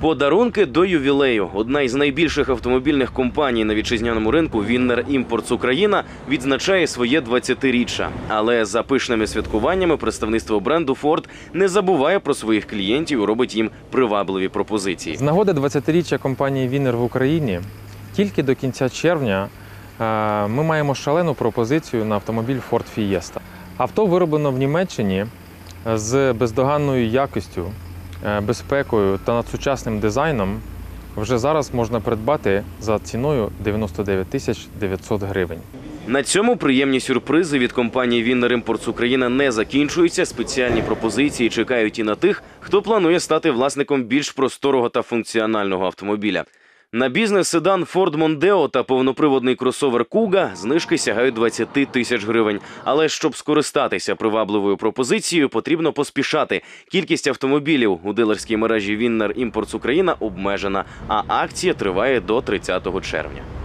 Подарунки до ювілею. Одна із найбільших автомобільних компаній на вітчизняному ринку Віннер Імпортс Україна відзначає своє 20-річчя. Але за пишними святкуваннями представництво бренду Ford не забуває про своїх клієнтів і робить їм привабливі пропозиції. З нагоди 20-річчя компанії Вінер в Україні тільки до кінця червня е, ми маємо шалену пропозицію на автомобіль Ford Fiesta. Авто вироблено в Німеччині з бездоганною якістю, е, безпекою та надсучасним дизайном. Вже зараз можна придбати за ціною 99 тисяч 900 гривень. На цьому приємні сюрпризи від компанії Віннер Імпортс Україна не закінчуються. Спеціальні пропозиції чекають і на тих, хто планує стати власником більш просторого та функціонального автомобіля. На бізнес-седан Ford Mondeo та повноприводний кросовер Kuga знижки сягають 20 тисяч гривень. Але щоб скористатися привабливою пропозицією, потрібно поспішати. Кількість автомобілів у дилерській мережі Віннер Імпортс Україна обмежена, а акція триває до 30 червня.